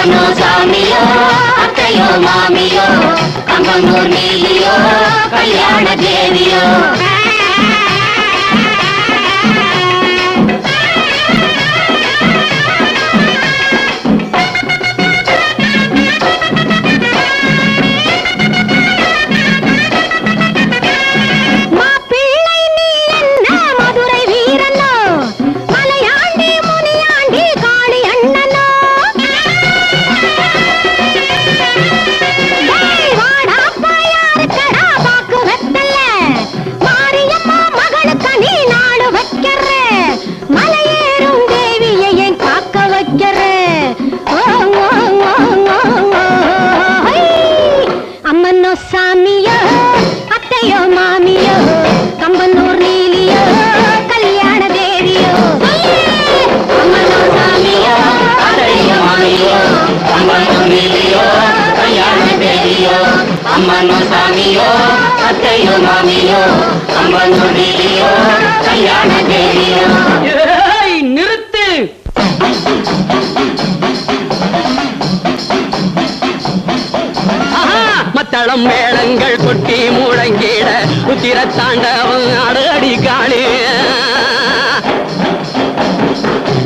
జాను జామియో అక్కయో మామియో కంగంగూర్ నీలియో కళ్యాణ దేవియో அம்மனோ சாமியோ அத்தையோ மாமியோ கம்பனூர் நீலியோ கல்யாண தேவியோ. அம்மனோ சாமியோ அத்தையோ மாமியோ கம்பனூர் நீலியோ கல்யாண தேவியோ. அம்மனோ சாமியோ அத்தையோ மாமியோ கம்பனூர் நீலியோ கல்யாண தேவியோ. மத்தளம் மேளங்கள் கொட்டி முழங்கிட உத்திர தாண்டவம் அடி காளி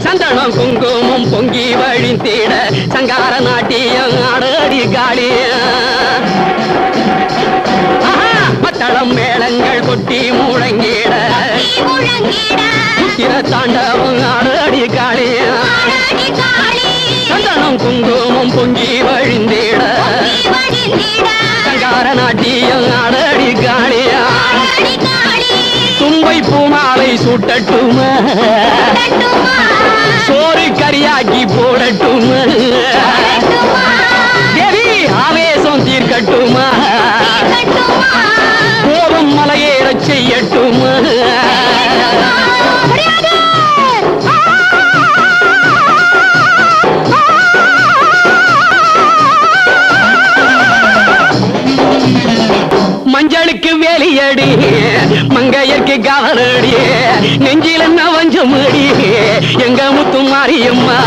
சந்தனம் குங்குமம் பொங்கி வழிந்திட சங்கார நாட்டியம் அடி காளி மத்தளம் மேளங்கள் கொட்டி முழங்கிட உத்திர தாண்டவம் அடி காளி ஆடி காளி சந்தனம் குங்குமம் பொங்கி வழிந்திட வடிந்திட சங்கார நாட்டியம் அடடி காளியா தும்பை பூமாலை சூட்டட்டுமா. சோறு கரியாக்கி போடட்டுமா. மஞ்சளுக்கு வேலியடி மங்கையருக்கு கவலடி நெஞ்சில நவஞ்சமடி எங்க முத்து மாரியம்மா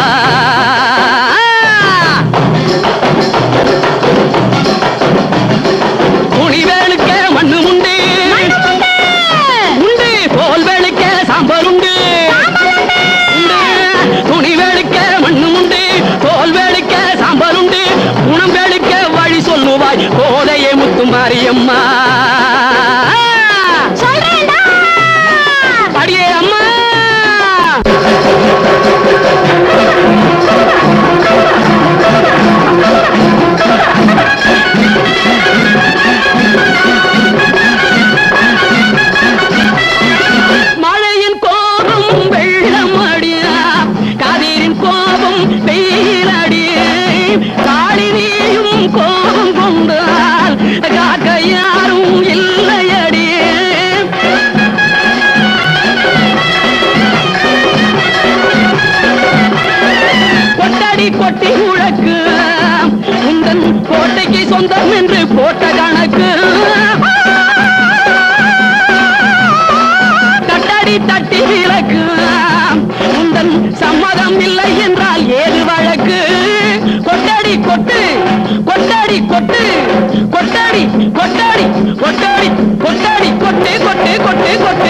வெள்ளம் அடியா கதிரின் கோபம் வெயில் அடியே. காளினியும் கோபம் கொண்டால் காக்க யாரும் இல்லையடியே கொட்டடி கொட்டி உழக்கு. உந்தன் கோட்டைக்கு சொந்தம் என்று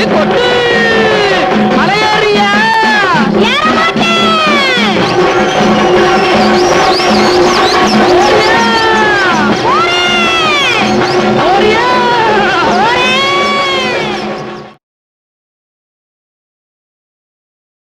కొట్టు.